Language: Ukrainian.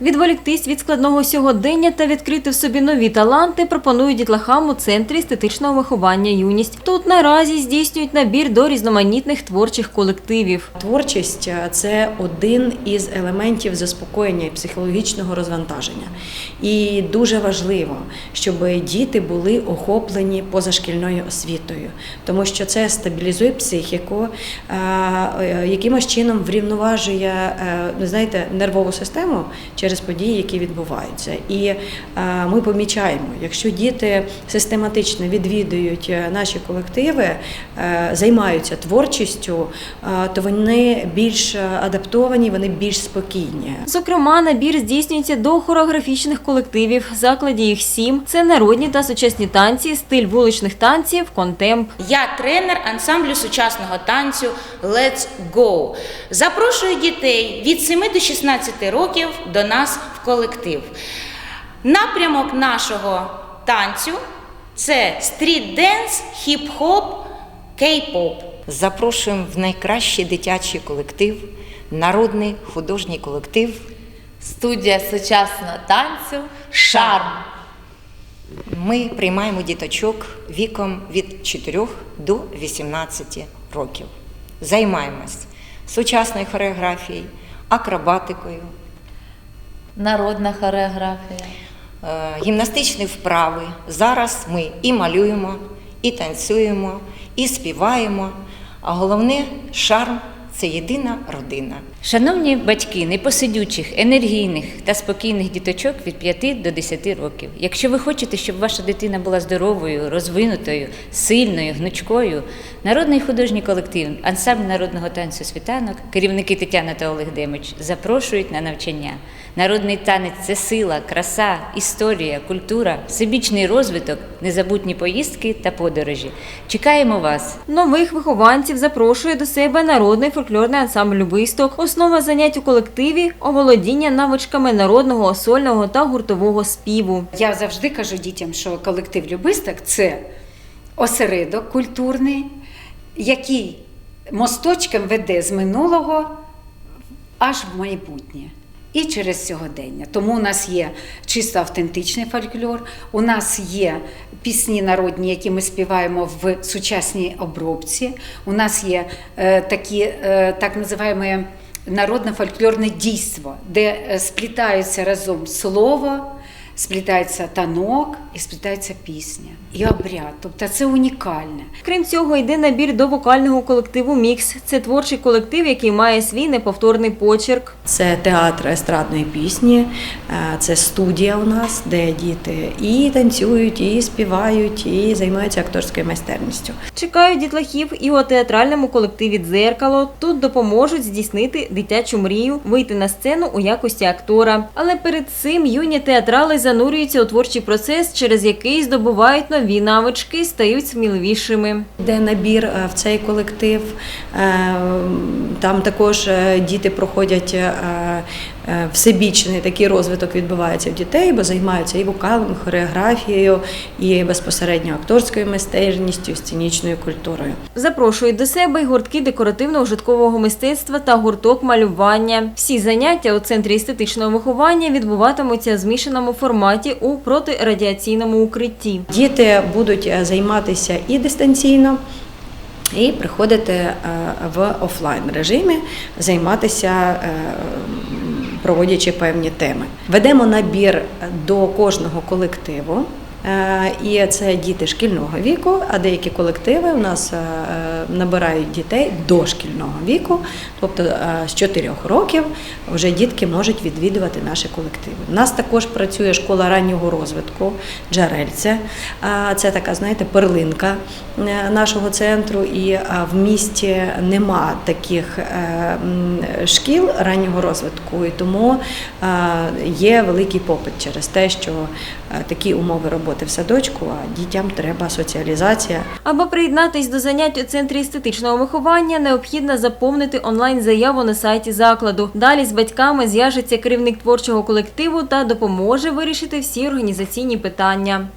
Відволіктись від складного сьогодення та відкрити в собі нові таланти пропонують дітлахам у центрі естетичного виховання юність. Тут наразі здійснюють набір до різноманітних творчих колективів. Творчість е, це один із елементів заспокоєння і психологічного розвантаження. І дуже важливо, щоб діти були охоплені позашкільною освітою, тому що це стабілізує психіку, е, е, якимось чином врівноважує знаєте, нервову систему через події, які відбуваються. І е, ми помічаємо, якщо діти систематично відвідують е, наші колективи, е, займаються творчістю, е, то вони більш адаптовані, вони більш спокійні. Зокрема, набір здійснюється до хореографічних колективів. В закладі їх сім. Це народні та сучасні танці, стиль вуличних танців, контемп. Я тренер ансамблю сучасного танцю Let's Go. Запрошую дітей від 7 до 16 років до нас в колектив. Напрямок нашого танцю це стріт-денс, хіп-хоп, кей-поп. Запрошуємо в найкращий дитячий колектив, народний художній колектив. Студія сучасного танцю Шарм. Ми приймаємо діточок віком від 4 до 18 років. Займаємось сучасною хореографією, акробатикою, Народна хореографія. е, гімнастичні вправи. Зараз ми і малюємо, і танцюємо, і співаємо. А головне шарм це єдина родина. Шановні батьки непосидючих, енергійних та спокійних діточок від 5 до 10 років. Якщо ви хочете, щоб ваша дитина була здоровою, розвинутою, сильною, гнучкою, народний художній колектив, ансамбль народного танцю світанок, керівники Тетяна та Олег Демич запрошують на навчання. Народний танець це сила, краса, історія, культура, всебічний розвиток, незабутні поїздки та подорожі. Чекаємо вас! Нових вихованців запрошує до себе народний фольклорний ансамбль висток, Основа занять у колективі оволодіння навичками народного, сольного та гуртового співу. Я завжди кажу дітям, що колектив Любисток це осередок культурний, який мосточком веде з минулого аж в майбутнє. І через сьогодення. Тому у нас є чисто автентичний фольклор, у нас є пісні народні, які ми співаємо в сучасній обробці. У нас є е, такі е, так називаємо народне фольклорне дійство, де е, сплітаються разом слово, сплітається танок і сплітається пісня і обряд. Тобто це унікальне. Крім цього, йде набір до вокального колективу Мікс. Це творчий колектив, який має свій неповторний почерк. Це театр естрадної пісні, е, це студія у нас, де діти і танцюють, і співають, і займаються акторською майстерністю. Чекають дітлахів і у театральному колективі Дзеркало. Тут допоможуть здійснити дитячу мрію, вийти на сцену у якості актора. Але перед цим юні театрали занурюються у творчий процес, через який здобувають нові навички, стають сміливішими. Де набір е, в цей колектив, е, там також е, діти проходять всебічний такий розвиток відбувається в дітей, бо займаються і вокалом, і хореографією, і безпосередньо акторською майстерністю, сценічною культурою. Запрошують до себе й гуртки декоративно-ужиткового мистецтва та гурток малювання. Всі заняття у центрі естетичного виховання відбуватимуться в змішаному форматі у протирадіаційному укритті. Діти будуть е, займатися і дистанційно. І приходити е, в офлайн режимі, займатися, е, проводячи певні теми. Ведемо набір до кожного колективу. Е, І це діти шкільного віку, а деякі колективи у нас е, набирають дітей дошкільного віку, тобто е, з 4 років вже дітки можуть відвідувати наші колективи. У нас також працює школа раннього розвитку Джарельце. Е, Це така, знаєте, перлинка нашого центру, і в місті нема таких шкіл раннього розвитку, і тому є великий попит через те, що такі умови роботи в садочку, а дітям треба соціалізація. Аби приєднатись до занять у центрі естетичного виховання, необхідно заповнити онлайн-заяву на сайті закладу. Далі з батьками зв'яжеться керівник творчого колективу та допоможе вирішити всі організаційні питання.